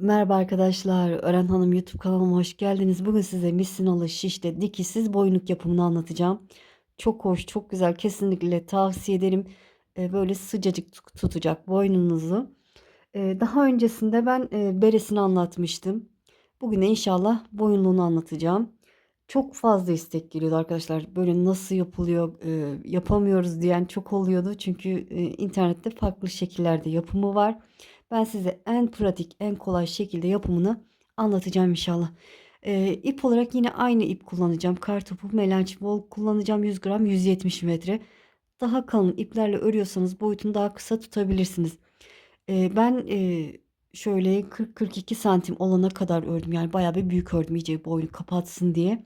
Merhaba arkadaşlar, Ören Hanım YouTube kanalıma hoş geldiniz. Bugün size misinalı şişte dikişsiz boynluk yapımını anlatacağım. Çok hoş, çok güzel. Kesinlikle tavsiye ederim. Ee, böyle sıcacık tut- tutacak boynunuzu. Ee, daha öncesinde ben e, beresini anlatmıştım. Bugün inşallah boyunluğunu anlatacağım. Çok fazla istek geliyordu arkadaşlar. Böyle nasıl yapılıyor, e, yapamıyoruz diyen çok oluyordu. Çünkü e, internette farklı şekillerde yapımı var. Ben size en pratik, en kolay şekilde yapımını anlatacağım inşallah. E, ip olarak yine aynı ip kullanacağım. Kartopu, melanç, bol kullanacağım. 100 gram, 170 metre. Daha kalın iplerle örüyorsanız boyutunu daha kısa tutabilirsiniz. E, ben e, şöyle 40-42 santim olana kadar ördüm. Yani bayağı bir büyük ördüm iyice boyunu kapatsın diye.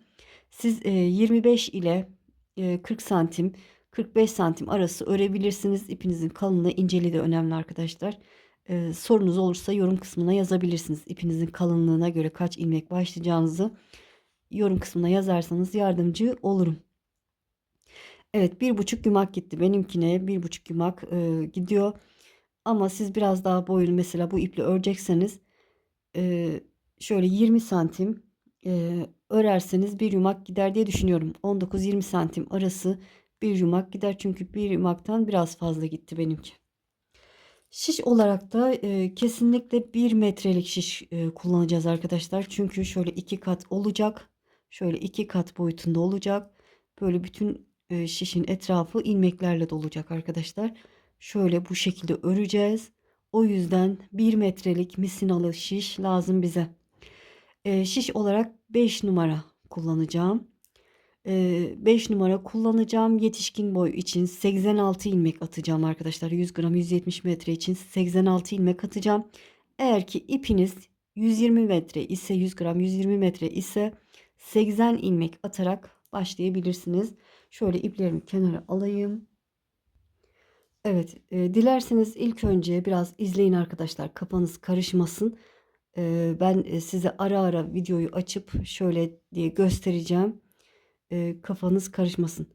Siz e, 25 ile e, 40 santim, 45 santim arası örebilirsiniz. İpinizin kalınlığı, inceliği de önemli arkadaşlar. E, sorunuz olursa yorum kısmına yazabilirsiniz. İpinizin kalınlığına göre kaç ilmek başlayacağınızı yorum kısmına yazarsanız yardımcı olurum. Evet bir buçuk yumak gitti benimkine bir buçuk yumak e, gidiyor. Ama siz biraz daha boyunu mesela bu iple örecekseniz e, şöyle 20 santim e, örerseniz bir yumak gider diye düşünüyorum. 19-20 santim arası bir yumak gider çünkü bir yumaktan biraz fazla gitti benimki. Şiş olarak da e, kesinlikle bir metrelik şiş e, kullanacağız arkadaşlar. Çünkü şöyle iki kat olacak. Şöyle iki kat boyutunda olacak. Böyle bütün e, şişin etrafı ilmeklerle dolacak arkadaşlar. Şöyle bu şekilde öreceğiz. O yüzden bir metrelik misinalı şiş lazım bize. E, şiş olarak 5 numara kullanacağım. 5 numara kullanacağım. Yetişkin boy için 86 ilmek atacağım arkadaşlar. 100 gram 170 metre için 86 ilmek atacağım. Eğer ki ipiniz 120 metre ise 100 gram 120 metre ise 80 ilmek atarak başlayabilirsiniz. Şöyle iplerimi kenara alayım. Evet, e, dilerseniz ilk önce biraz izleyin arkadaşlar. Kafanız karışmasın. E, ben size ara ara videoyu açıp şöyle diye göstereceğim e, kafanız karışmasın.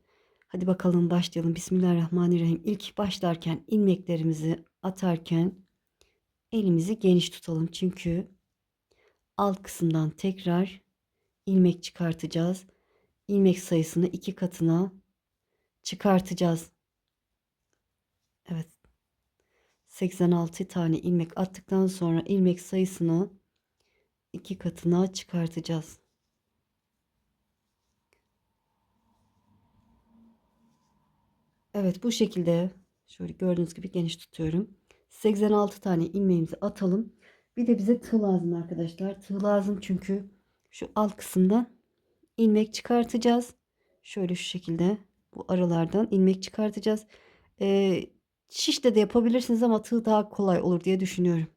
Hadi bakalım başlayalım. Bismillahirrahmanirrahim. İlk başlarken ilmeklerimizi atarken elimizi geniş tutalım. Çünkü alt kısımdan tekrar ilmek çıkartacağız. İlmek sayısını iki katına çıkartacağız. Evet. 86 tane ilmek attıktan sonra ilmek sayısını iki katına çıkartacağız. Evet bu şekilde şöyle gördüğünüz gibi geniş tutuyorum. 86 tane ilmeğimizi atalım. Bir de bize tığ lazım arkadaşlar. Tığ lazım çünkü şu alt kısımdan ilmek çıkartacağız. Şöyle şu şekilde bu aralardan ilmek çıkartacağız. Ee, şişte de yapabilirsiniz ama tığ daha kolay olur diye düşünüyorum.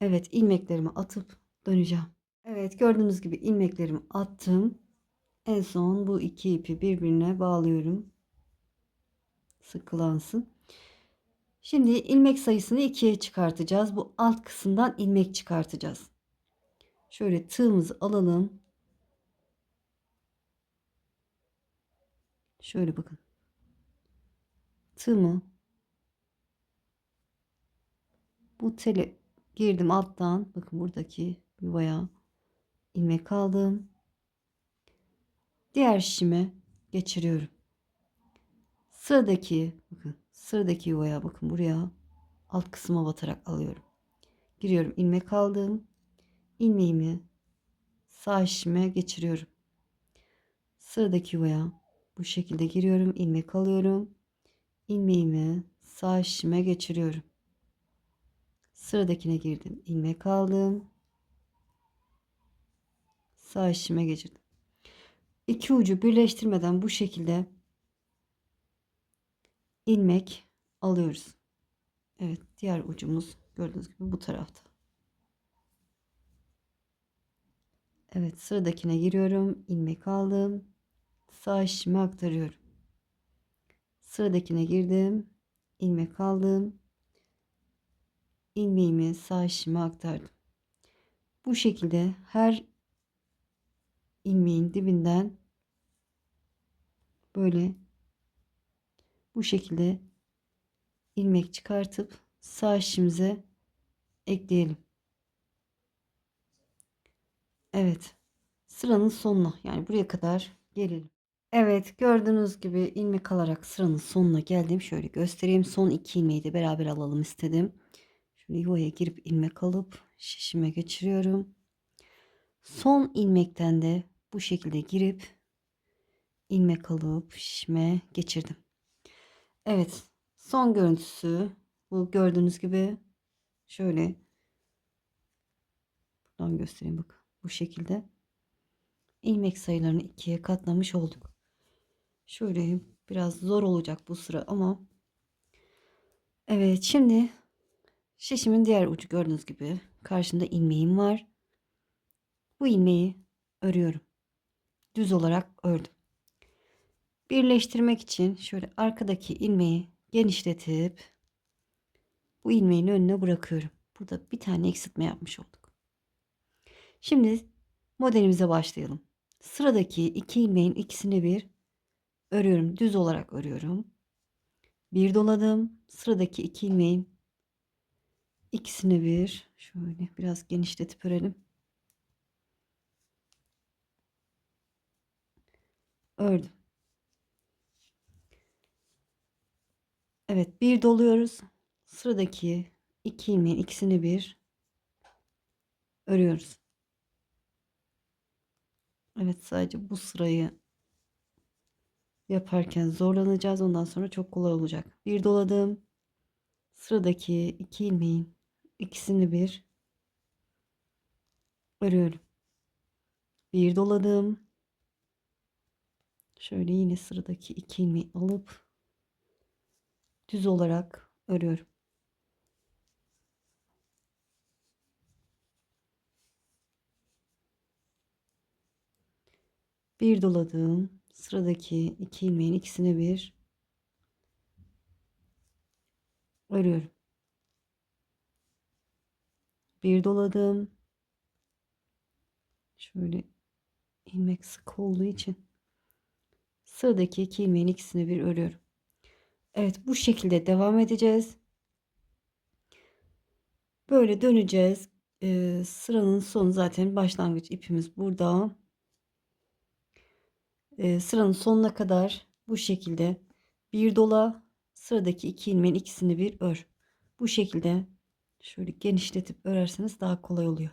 Evet ilmeklerimi atıp döneceğim. Evet gördüğünüz gibi ilmeklerimi attım. En son bu iki ipi birbirine bağlıyorum sıkılansın. Şimdi ilmek sayısını ikiye çıkartacağız. Bu alt kısımdan ilmek çıkartacağız. Şöyle tığımızı alalım. Şöyle bakın. Tığımı bu tele girdim alttan. Bakın buradaki yuvaya ilmek aldım. Diğer şişime geçiriyorum. Sıradaki bakın sıradaki yuvaya bakın buraya alt kısma batarak alıyorum. Giriyorum ilmek aldım. ilmeğimi sağ işime geçiriyorum. Sıradaki yuvaya bu şekilde giriyorum. ilmek alıyorum. ilmeğimi sağ işime geçiriyorum. Sıradakine girdim. ilmek aldım. Sağ işime geçirdim. İki ucu birleştirmeden bu şekilde ilmek alıyoruz. Evet diğer ucumuz gördüğünüz gibi bu tarafta. Evet sıradakine giriyorum. ilmek aldım. Sağ işimi aktarıyorum. Sıradakine girdim. ilmek aldım. ilmeğimi sağ işime aktardım. Bu şekilde her ilmeğin dibinden böyle bu şekilde ilmek çıkartıp sağ işimize ekleyelim. Evet. Sıranın sonuna yani buraya kadar gelelim. Evet gördüğünüz gibi ilmek alarak sıranın sonuna geldim. Şöyle göstereyim. Son iki ilmeği de beraber alalım istedim. Şöyle yuvaya girip ilmek alıp şişime geçiriyorum. Son ilmekten de bu şekilde girip ilmek alıp şişime geçirdim. Evet son görüntüsü bu gördüğünüz gibi şöyle buradan göstereyim bak bu şekilde ilmek sayılarını ikiye katlamış olduk. Şöyle biraz zor olacak bu sıra ama evet şimdi şişimin diğer ucu gördüğünüz gibi karşımda ilmeğim var. Bu ilmeği örüyorum. Düz olarak ördüm. Birleştirmek için şöyle arkadaki ilmeği genişletip bu ilmeğin önüne bırakıyorum. Burada bir tane eksiltme yapmış olduk. Şimdi modelimize başlayalım. Sıradaki iki ilmeğin ikisini bir örüyorum. Düz olarak örüyorum. Bir doladım. Sıradaki iki ilmeğin ikisini bir şöyle biraz genişletip örelim. Ördüm. Evet bir doluyoruz. Sıradaki iki ilmeğin ikisini bir örüyoruz. Evet sadece bu sırayı yaparken zorlanacağız. Ondan sonra çok kolay olacak. Bir doladım. Sıradaki iki ilmeğin ikisini bir örüyorum. Bir doladım. Şöyle yine sıradaki iki ilmeği alıp düz olarak örüyorum. Bir doladım. Sıradaki iki ilmeğin ikisini bir örüyorum. Bir doladım. Şöyle ilmek sık olduğu için sıradaki iki ilmeğin ikisini bir örüyorum. Evet bu şekilde devam edeceğiz. Böyle döneceğiz. Ee, sıranın sonu zaten başlangıç ipimiz burada. Ee, sıranın sonuna kadar bu şekilde bir dola sıradaki iki ilmeğin ikisini bir ör. Bu şekilde şöyle genişletip örerseniz daha kolay oluyor.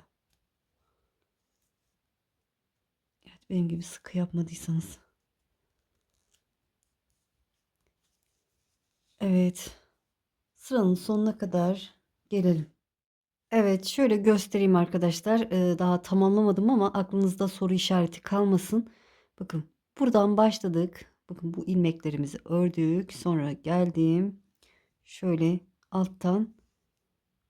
Evet benim gibi sıkı yapmadıysanız. Evet. Sıranın sonuna kadar gelelim. Evet şöyle göstereyim arkadaşlar. Ee, daha tamamlamadım ama aklınızda soru işareti kalmasın. Bakın buradan başladık. Bakın bu ilmeklerimizi ördük. Sonra geldim. Şöyle alttan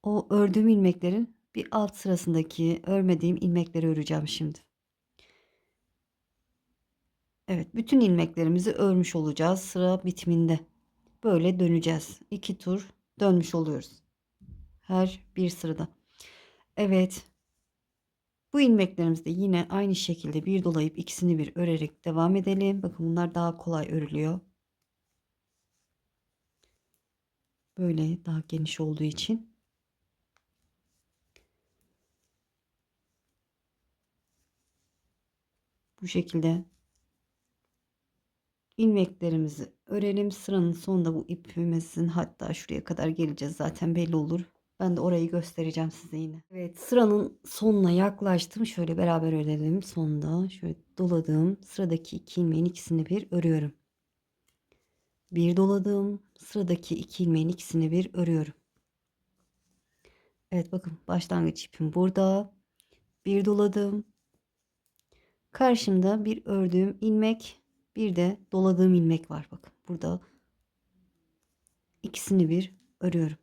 o ördüğüm ilmeklerin bir alt sırasındaki örmediğim ilmekleri öreceğim şimdi. Evet bütün ilmeklerimizi örmüş olacağız sıra bitiminde. Böyle döneceğiz. İki tur dönmüş oluyoruz. Her bir sırada. Evet. Bu ilmeklerimizi de yine aynı şekilde bir dolayıp ikisini bir örerek devam edelim. Bakın bunlar daha kolay örülüyor. Böyle daha geniş olduğu için. Bu şekilde ilmeklerimizi örelim. Sıranın sonunda bu ipimizin hatta şuraya kadar geleceğiz zaten belli olur. Ben de orayı göstereceğim size yine. Evet sıranın sonuna yaklaştım. Şöyle beraber örelim. Sonunda şöyle doladım. Sıradaki iki ilmeğin ikisini bir örüyorum. Bir doladım. Sıradaki iki ilmeğin ikisini bir örüyorum. Evet bakın başlangıç ipim burada. Bir doladım. Karşımda bir ördüğüm ilmek bir de doladığım ilmek var. Bakın burada ikisini bir örüyorum.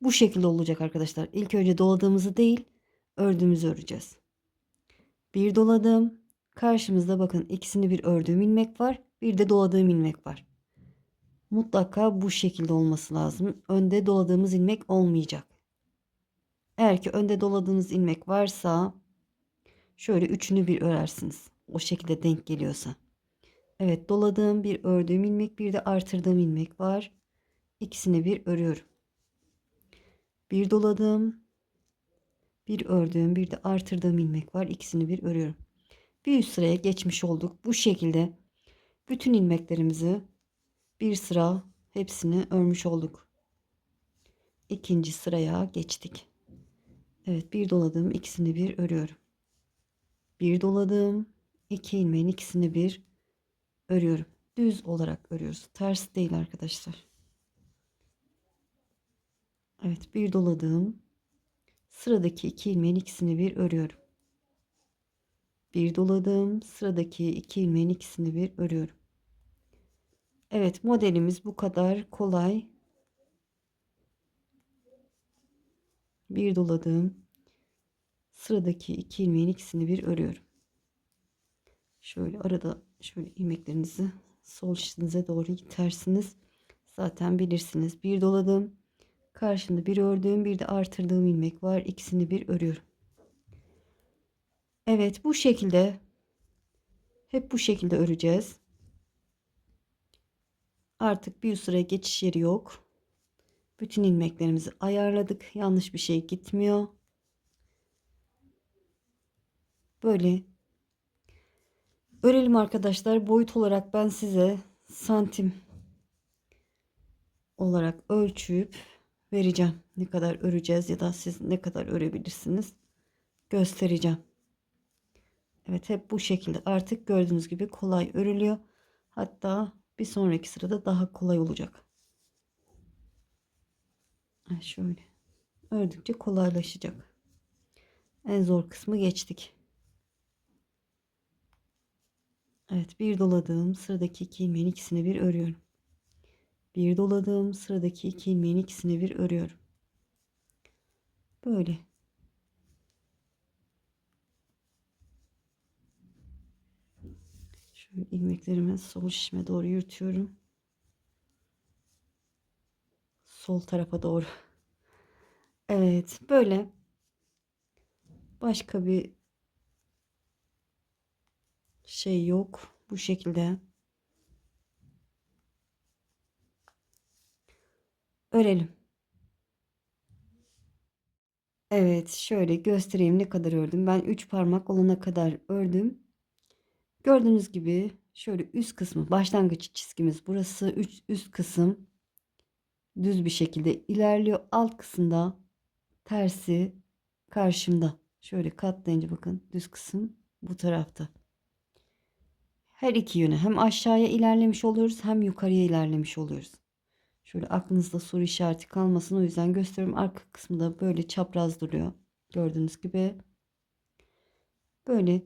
Bu şekilde olacak arkadaşlar. İlk önce doladığımızı değil ördüğümüzü öreceğiz. Bir doladım. Karşımızda bakın ikisini bir ördüğüm ilmek var. Bir de doladığım ilmek var. Mutlaka bu şekilde olması lazım. Önde doladığımız ilmek olmayacak. Eğer ki önde doladığınız ilmek varsa şöyle üçünü bir örersiniz o şekilde denk geliyorsa. Evet doladığım bir ördüğüm ilmek bir de artırdığım ilmek var. İkisini bir örüyorum. Bir doladım. Bir ördüğüm bir de artırdığım ilmek var. İkisini bir örüyorum. Bir üst sıraya geçmiş olduk. Bu şekilde bütün ilmeklerimizi bir sıra hepsini örmüş olduk. İkinci sıraya geçtik. Evet bir doladım ikisini bir örüyorum. Bir doladım iki ilmeğin ikisini bir örüyorum. Düz olarak örüyoruz. Ters değil arkadaşlar. Evet bir doladım. Sıradaki iki ilmeğin ikisini bir örüyorum. Bir doladım. Sıradaki iki ilmeğin ikisini bir örüyorum. Evet modelimiz bu kadar kolay. Bir doladım. Sıradaki iki ilmeğin ikisini bir örüyorum. Şöyle arada şöyle ilmeklerinizi sol şişinize doğru itersiniz. Zaten bilirsiniz. Bir doladım. Karşında bir ördüğüm bir de artırdığım ilmek var. İkisini bir örüyorum. Evet bu şekilde hep bu şekilde öreceğiz. Artık bir sıraya geçiş yeri yok. Bütün ilmeklerimizi ayarladık. Yanlış bir şey gitmiyor. Böyle örelim arkadaşlar. Boyut olarak ben size santim olarak ölçüp vereceğim. Ne kadar öreceğiz ya da siz ne kadar örebilirsiniz göstereceğim. Evet hep bu şekilde artık gördüğünüz gibi kolay örülüyor. Hatta bir sonraki sırada daha kolay olacak. Şöyle ördükçe kolaylaşacak. En zor kısmı geçtik. Evet bir doladığım sıradaki iki ilmeğin ikisini bir örüyorum. Bir doladığım sıradaki iki ilmeğin ikisini bir örüyorum. Böyle. Şöyle ilmeklerimi sol şişime doğru yürütüyorum. Sol tarafa doğru. Evet böyle. Başka bir şey yok. Bu şekilde. Örelim. Evet şöyle göstereyim ne kadar ördüm. Ben 3 parmak olana kadar ördüm. Gördüğünüz gibi şöyle üst kısmı başlangıç çizgimiz burası üst, üst kısım düz bir şekilde ilerliyor. Alt kısımda tersi karşımda. Şöyle katlayınca bakın düz kısım bu tarafta. Her iki yöne hem aşağıya ilerlemiş oluyoruz hem yukarıya ilerlemiş oluyoruz. Şöyle aklınızda soru işareti kalmasın o yüzden gösteriyorum. Arka kısmı da böyle çapraz duruyor. Gördüğünüz gibi. Böyle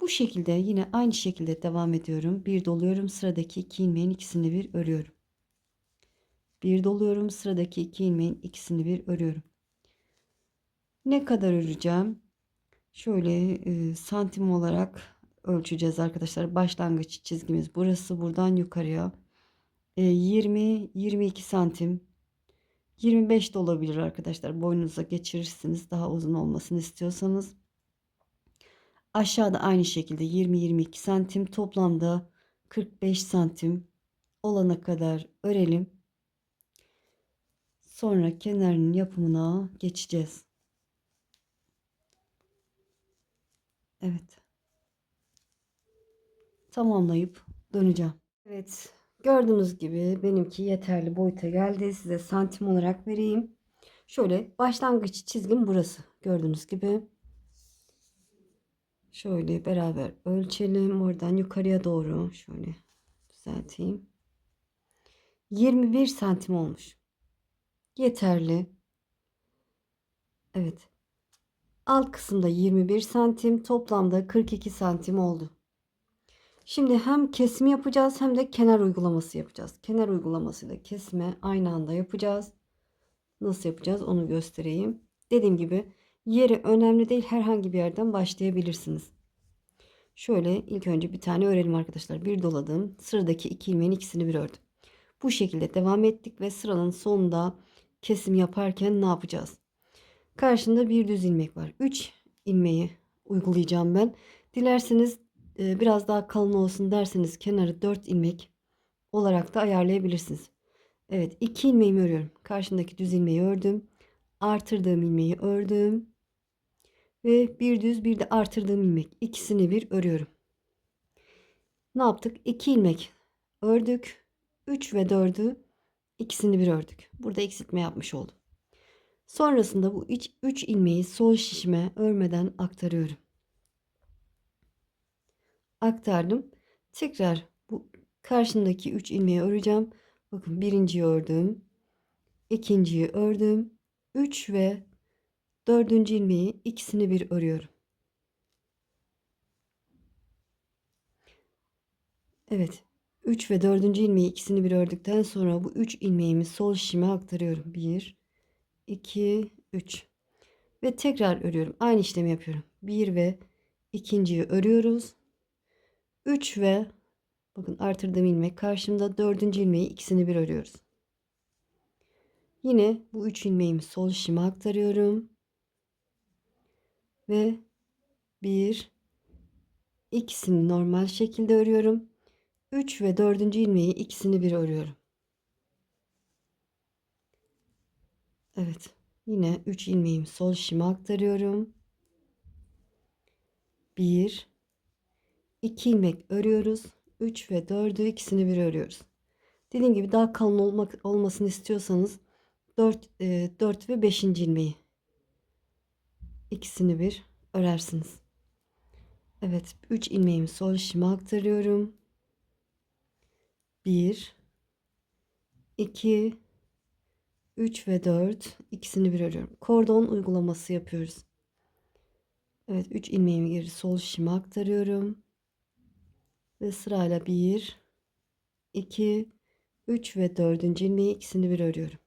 bu şekilde yine aynı şekilde devam ediyorum. Bir doluyorum sıradaki iki ilmeğin ikisini bir örüyorum. Bir doluyorum sıradaki iki ilmeğin ikisini bir örüyorum. Ne kadar öreceğim? Şöyle e, santim olarak ölçeceğiz arkadaşlar. Başlangıç çizgimiz burası. Buradan yukarıya 20-22 santim 25 de olabilir arkadaşlar. Boynunuza geçirirsiniz. Daha uzun olmasını istiyorsanız. Aşağıda aynı şekilde 20-22 santim toplamda 45 santim olana kadar örelim. Sonra kenarının yapımına geçeceğiz. Evet. Tamamlayıp döneceğim. Evet. Gördüğünüz gibi benimki yeterli boyuta geldi. Size santim olarak vereyim. Şöyle başlangıç çizgim burası. Gördüğünüz gibi. Şöyle beraber ölçelim. Oradan yukarıya doğru şöyle düzelteyim. 21 santim olmuş. Yeterli. Evet. Alt kısımda 21 santim. Toplamda 42 santim oldu. Şimdi hem kesimi yapacağız hem de kenar uygulaması yapacağız. Kenar uygulamasıyla kesme aynı anda yapacağız. Nasıl yapacağız onu göstereyim. Dediğim gibi yeri önemli değil herhangi bir yerden başlayabilirsiniz. Şöyle ilk önce bir tane örelim arkadaşlar. Bir doladım. Sıradaki iki ilmeğin ikisini bir ördüm. Bu şekilde devam ettik ve sıranın sonunda kesim yaparken ne yapacağız? Karşında bir düz ilmek var. 3 ilmeği uygulayacağım ben. Dilerseniz biraz daha kalın olsun derseniz kenarı 4 ilmek olarak da ayarlayabilirsiniz. Evet 2 ilmeğimi örüyorum. Karşındaki düz ilmeği ördüm. Artırdığım ilmeği ördüm. Ve bir düz bir de artırdığım ilmek. İkisini bir örüyorum. Ne yaptık? 2 ilmek ördük. 3 ve 4'ü ikisini bir ördük. Burada eksiltme yapmış oldum. Sonrasında bu 3 ilmeği sol şişime örmeden aktarıyorum. Aktardım. Tekrar bu karşımdaki 3 ilmeği öreceğim. Bakın birinciyi ördüm. ikinciyi ördüm. 3 ve dördüncü ilmeği ikisini bir örüyorum. Evet. 3 ve 4. ilmeği ikisini bir ördükten sonra bu 3 ilmeğimi sol şişime aktarıyorum. 1 2 3 ve tekrar örüyorum. Aynı işlemi yapıyorum. 1 ve ikinciyi örüyoruz. 3 ve bakın artırdığım ilmek karşımda 4. ilmeği ikisini bir örüyoruz. Yine bu 3 ilmeğimi sol şişime aktarıyorum. Ve 1 ikisini normal şekilde örüyorum. 3 ve 4. ilmeği ikisini bir örüyorum. Evet. Yine 3 ilmeğimi sol şişime aktarıyorum. 1 2 ilmek örüyoruz. 3 ve 4'ü ikisini bir örüyoruz. Dediğim gibi daha kalın olmak olmasını istiyorsanız 4 e, 4 ve 5. ilmeği ikisini bir örersiniz. Evet, 3 ilmeğimi sol şişime aktarıyorum. 1 2 3 ve 4 ikisini bir örüyorum. Kordon uygulaması yapıyoruz. Evet 3 ilmeğimi geri sol şişime aktarıyorum. Ve sırayla 1 2 3 ve 4. ilmeği ikisini bir örüyorum.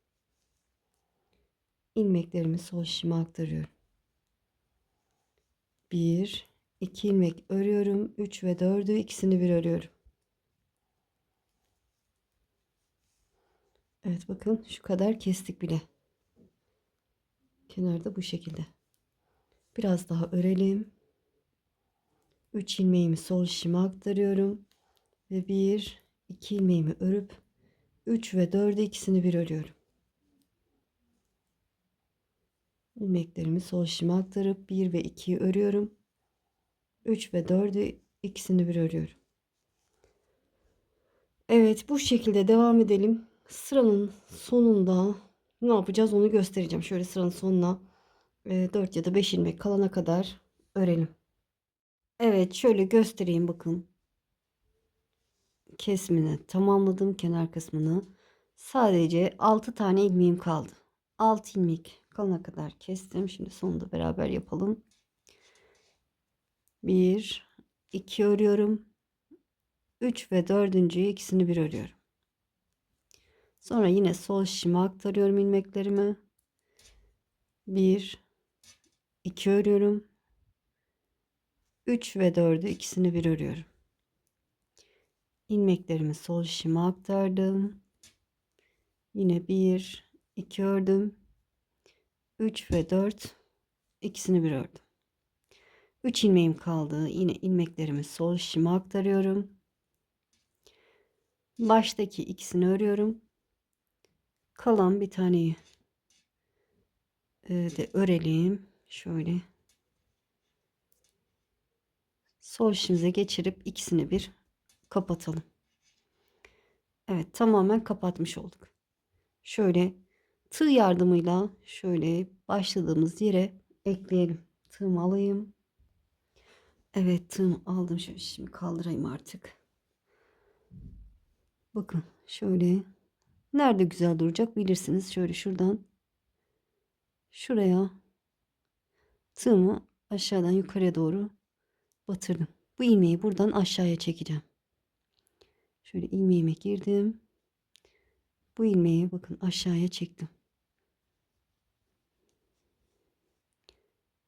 İlmeklerimi sol şişime aktarıyorum. 1 2 ilmek örüyorum. 3 ve 4'ü ikisini bir örüyorum. Evet bakın şu kadar kestik bile. Kenarda bu şekilde. Biraz daha örelim. 3 ilmeğimi sol şişime aktarıyorum. Ve 1 2 ilmeğimi örüp 3 ve 4'ü ikisini bir örüyorum. ilmeklerimi sol şişime aktarıp 1 ve 2'yi örüyorum. 3 ve 4'ü ikisini bir örüyorum. Evet bu şekilde devam edelim. Sıranın sonunda ne yapacağız onu göstereceğim. Şöyle sıranın sonuna 4 ya da 5 ilmek kalana kadar örelim. Evet şöyle göstereyim bakın. Kesmini tamamladım kenar kısmını. Sadece 6 tane ilmeğim kaldı. 6 ilmek kalana kadar kestim. Şimdi sonunda beraber yapalım. 1 2 örüyorum. 3 ve 4. ikisini bir örüyorum. Sonra yine sol şişime aktarıyorum ilmeklerimi. 1 2 örüyorum. 3 ve 4'ü ikisini bir örüyorum. İlmeklerimi sol şişime aktardım. Yine 1 2 ördüm. 3 ve 4 ikisini bir ördüm. 3 ilmeğim kaldı. Yine ilmeklerimi sol şişime aktarıyorum. Baştaki ikisini örüyorum. Kalan bir taneyi e, de örelim. Şöyle. Sol şişimize geçirip ikisini bir kapatalım. Evet tamamen kapatmış olduk. Şöyle tığ yardımıyla şöyle başladığımız yere ekleyelim. Tığımı alayım. Evet tığımı aldım. Şöyle şimdi kaldırayım artık. Bakın şöyle nerede güzel duracak bilirsiniz. Şöyle şuradan şuraya tığımı aşağıdan yukarıya doğru batırdım. Bu ilmeği buradan aşağıya çekeceğim. Şöyle ilmeğime girdim. Bu ilmeği bakın aşağıya çektim.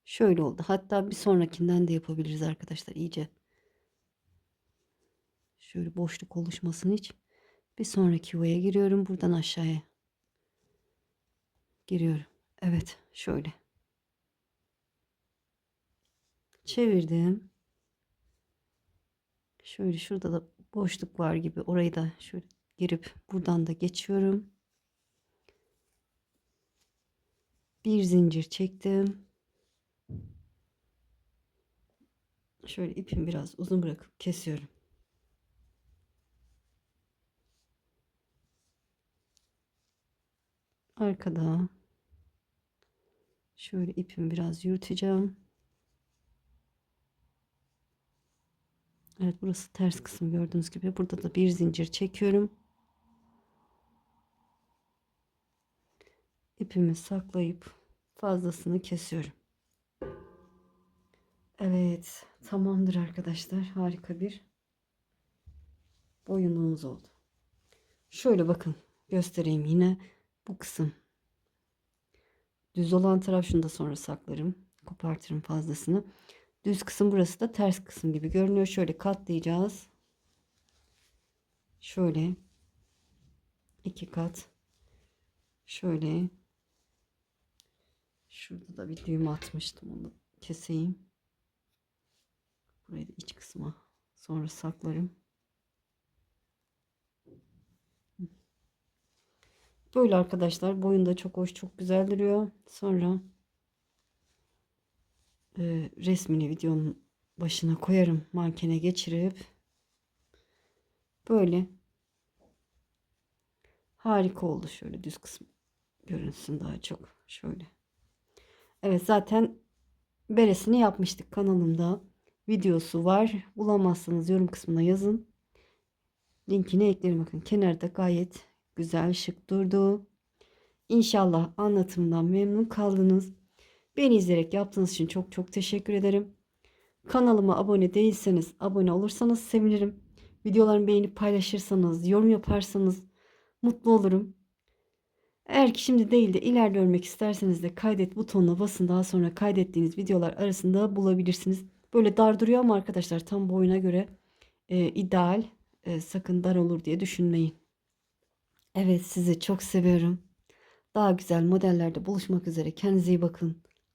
Şöyle oldu. Hatta bir sonrakinden de yapabiliriz arkadaşlar iyice. Şöyle boşluk oluşmasın hiç. Bir sonraki yuvaya giriyorum. Buradan aşağıya giriyorum. Evet şöyle. Çevirdim. Şöyle şurada da boşluk var gibi orayı da şöyle girip buradan da geçiyorum. Bir zincir çektim. Şöyle ipimi biraz uzun bırakıp kesiyorum. Arkada şöyle ipimi biraz yürüteceğim. Evet burası ters kısım gördüğünüz gibi. Burada da bir zincir çekiyorum. İpimi saklayıp fazlasını kesiyorum. Evet tamamdır arkadaşlar. Harika bir boyunluğumuz oldu. Şöyle bakın göstereyim yine bu kısım. Düz olan taraf şunu da sonra saklarım. Kopartırım fazlasını. Düz kısım burası da ters kısım gibi görünüyor. Şöyle katlayacağız. Şöyle iki kat. Şöyle şurada da bir düğüm atmıştım. Onu keseyim. Burayı da iç kısma sonra saklarım. Böyle arkadaşlar boyunda çok hoş çok güzel duruyor. Sonra e, resmini videonun başına koyarım mankene geçirip. Böyle. Harika oldu şöyle düz kısım görünsün daha çok şöyle. Evet zaten beresini yapmıştık. Kanalımda videosu var. Bulamazsanız yorum kısmına yazın. Linkini eklerim. Bakın kenarda gayet güzel şık durdu. İnşallah anlatımdan memnun kaldınız. Beni izleyerek yaptığınız için çok çok teşekkür ederim. Kanalıma abone değilseniz abone olursanız sevinirim. Videolarımı beğenip paylaşırsanız, yorum yaparsanız mutlu olurum. Eğer ki şimdi değil de ileride görmek isterseniz de kaydet butonuna basın. Daha sonra kaydettiğiniz videolar arasında bulabilirsiniz. Böyle dar duruyor ama arkadaşlar tam boyuna göre e, ideal. E, sakın dar olur diye düşünmeyin. Evet sizi çok seviyorum. Daha güzel modellerde buluşmak üzere. Kendinize iyi bakın.